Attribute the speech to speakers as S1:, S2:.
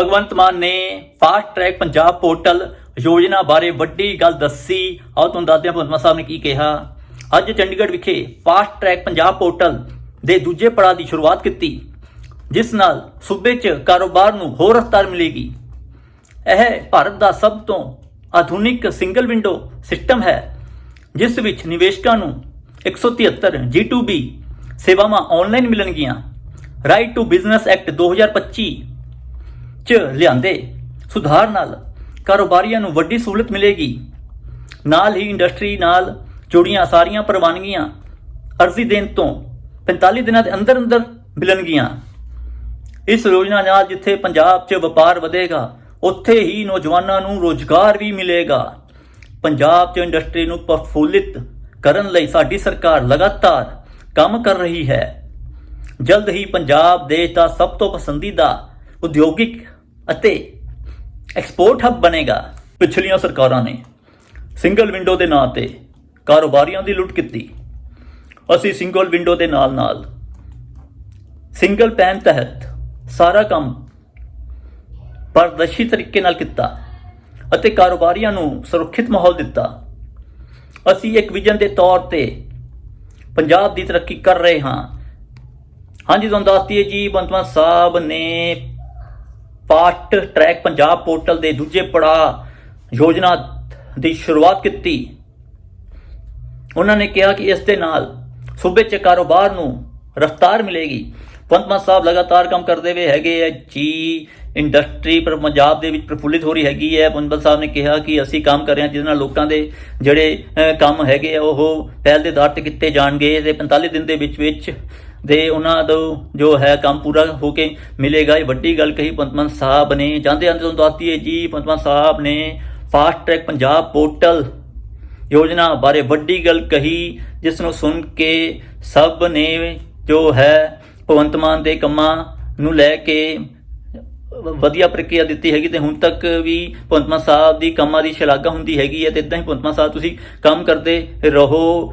S1: ਭਗਵੰਤ ਮਾਨ ਨੇ fast track Punjab portal ਯੋਜਨਾ ਬਾਰੇ ਵੱਡੀ ਗੱਲ ਦੱਸੀ। ਆਓ ਤੁਹਾਨੂੰ ਦੱਸਦੇ ਹਾਂ, ਭਗਵੰਤ ਮਾਨ ਸਾਹਿਬ ਨੇ ਕੀ ਕਿਹਾ। ਅੱਜ ਚੰਡੀਗੜ੍ਹ ਵਿਖੇ ਫਾਸਟ ਟਰੈਕ ਪੰਜਾਬ ਪੋਰਟਲ ਦੇ ਦੂਜੇ ਪੜਾਅ ਦੀ ਸ਼ੁਰੂਆਤ ਕੀਤੀ, ਜਿਸ ਨਾਲ ਸੂਬੇ 'ਚ ਕਾਰੋਬਾਰ ਨੂੰ ਹੋਰ ਰਫ਼ਤਾਰ ਮਿਲੇਗੀ। ਇਹ ਭਾਰਤ ਦਾ ਸਭ ਤੋਂ ਆਧੁਨਿਕ ਸਿੰਗਲ ਵਿੰਡੋ ਸਿਸਟਮ ਹੈ, ਜਿਸ ਵਿੱਚ ਨਿਵੇਸ਼ਕਾਂ ਨੂੰ 173 G2B ਸੇਵਾਵਾਂ ਆਨਲਾਈਨ ਮਿਲਣਗੀਆਂ। ਰਾਈਟ ਟੂ ਬਿਜ਼ਨਸ ਐਕਟ 2025 ਚ ਲਿਆਂਦੇ। ਸੁਧਾਰ ਨਾਲ ਕਾਰੋਬਾਰੀਆਂ ਨੂੰ ਵੱਡੀ ਸਹੂਲਤ ਮਿਲੇਗੀ। ਨਾਲ ਹੀ ਇੰਡਸਟਰੀ ਨਾਲ ਜੁੜੀਆਂ ਸਾਰੀਆਂ ਪ੍ਰਵਾਨਗੀਆਂ ਅਰਜ਼ੀ ਦੇਣ ਤੋਂ 45 ਦਿਨਾਂ ਦੇ ਅੰਦਰ ਅੰਦਰ ਮਿਲਣਗੀਆਂ। ਇਸ ਯੋਜਨਾ ਨਾਲ ਜਿੱਥੇ ਪੰਜਾਬ 'ਚ ਵਪਾਰ ਵਧੇਗਾ, ਉੱਥੇ ਹੀ ਨੌਜਵਾਨਾਂ ਨੂੰ ਰੋਜ਼ਗਾਰ ਵੀ ਮਿਲੇਗਾ। ਪੰਜਾਬ 'ਚ ਇੰਡਸਟਰੀ ਨੂੰ ਪ੍ਰਫੁੱਲਿਤ ਕਰਨ ਲਈ ਸਾਡੀ ਸਰਕਾਰ ਲਗਾਤਾਰ ਕੰਮ ਕਰ ਰਹੀ ਹੈ। ਜਲਦ ਹੀ ਪੰਜਾਬ ਦੇਸ਼ ਦਾ ਸਭ ਤੋਂ ਪਸੰਦੀਦਾ ਉਦਯੋਗਿਕ ਅਤੇ ਐਕਸਪੋਰਟ ਹੱਬ ਬਣੇਗਾ ਪਿਛਲੀਆਂ ਸਰਕਾਰਾਂ ਨੇ। ਸਿੰਗਲ ਵਿੰਡੋ ਦੇ ਨਾਂ ਤੇ ਕਾਰੋਬਾਰੀਆਂ ਦੀ ਲੁੱਟ ਕੀਤੀ। ਅਸੀਂ ਸਿੰਗਲ ਵਿੰਡੋ ਦੇ ਨਾਲ ਨਾਲ ਸਿੰਗਲ ਪੈਨ ਤਹਿਤ ਸਾਰਾ ਕੰਮ ਪਾਰਦਰਸ਼ੀ ਤਰੀਕੇ ਨਾਲ ਕੀਤਾ ਅਤੇ ਕਾਰੋਬਾਰੀਆਂ ਨੂੰ ਸੁਰੱਖਿਅਤ ਮਾਹੌਲ ਦਿੱਤਾ। ਅਸੀਂ ਇੱਕ ਵਿਜ਼ਨ ਦੇ ਤੌਰ ਤੇ ਪੰਜਾਬ ਦੀ ਤਰੱਕੀ ਕਰ ਰਹੇ ਹਾਂ। ਹਾਂਜੀ, ਤੁਹਾਨੂੰ ਦੱਸ ਦਈਏ ਜੀ ਬੰਤਮਾ ਸਾਹਿਬ ਨੇ ਫਾਸਟ ਟਰੈਕ ਪੰਜਾਬ ਪੋਰਟਲ ਦੇ ਦੂਜੇ ਪੜਾਅ ਯੋਜਨਾ ਦੀ ਸ਼ੁਰੂਆਤ ਕੀਤੀ। ਉਹਨਾਂ ਨੇ ਕਿਹਾ ਕਿ ਇਸ ਦੇ ਨਾਲ ਸੂਬੇ 'ਚ ਕਾਰੋਬਾਰ ਨੂੰ ਰਫ਼ਤਾਰ ਮਿਲੇਗੀ। ਪੰਤਮਾ ਸਾਹਿਬ ਲਗਾਤਾਰ ਕੰਮ ਕਰਦੇ ਵੇ ਹੈਗੇ ਆ ਜੀ। ਇੰਡਸਟਰੀ ਪਰ ਪੰਜਾਬ ਦੇ ਵਿੱਚ ਪ੍ਰਫੁੱਲਿਤ ਹੋ ਰਹੀ ਹੈਗੀ ਹੈ। ਪੰਤਮਾ ਸਾਹਿਬ ਨੇ ਕਿਹਾ ਕਿ ਅਸੀਂ ਕੰਮ ਕਰ ਰਹੇ ਹਾਂ ਜਿਹਦੇ ਨਾਲ ਲੋਕਾਂ ਦੇ ਜਿਹੜੇ ਕੰਮ ਹੈਗੇ ਆ, ਉਹ ਪਹਿਲ ਦੇ ਆਧਾਰ ਤੇ ਕੀਤੇ ਜਾਣਗੇ। ਤੇ 45 ਦਿਨ ਦੇ ਵਿੱਚ ਵਿੱਚ ਦੇ ਉਹਨਾਂ ਦਾ ਜੋ ਹੈ ਕੰਮ ਪੂਰਾ ਹੋ ਕੇ ਮਿਲੇਗਾ। ਇਹ ਵੱਡੀ ਗੱਲ ਕਹੀ ਪੰਤਮਨ ਸਾਹਿਬ ਨੇ। ਜਾਂਦੇ ਜਾਂਦੇ ਤੁਹਾਨੂੰ ਦੱਸਦੀ ਹੈ ਜੀ ਪੰਤਮਨ ਸਾਹਿਬ ਨੇ ਫਾਸਟ ਟਰੈਕ ਪੰਜਾਬ ਪੋਰਟਲ ਯੋਜਨਾ ਬਾਰੇ ਵੱਡੀ ਗੱਲ ਕਹੀ, ਜਿਸ ਨੂੰ ਸੁਣ ਕੇ ਸਭ ਨੇ ਜੋ ਹੈ ਭਗਵੰਤ ਮਾਨ ਦੇ ਕੰਮਾਂ ਨੂੰ ਲੈ ਕੇ ਵਧੀਆ ਪ੍ਰਕਿਰਿਆ ਦਿੱਤੀ ਹੈਗੀ ਤੇ ਹੁਣ ਤੱਕ ਵੀ ਭਗਵੰਤ ਮਾਨ ਸਾਹਿਬ ਦੀ ਕੰਮਾਂ ਦੀ ਸ਼ਲਾਘਾ ਹੁੰਦੀ ਹੈਗੀ ਹੈ ਤੇ ਇਦਾਂ ਹੀ ਭਗਵੰਤ ਮਾਨ ਸਾਹਿਬ ਤੁਸੀਂ ਕੰਮ ਕਰਦੇ ਰਹੋ।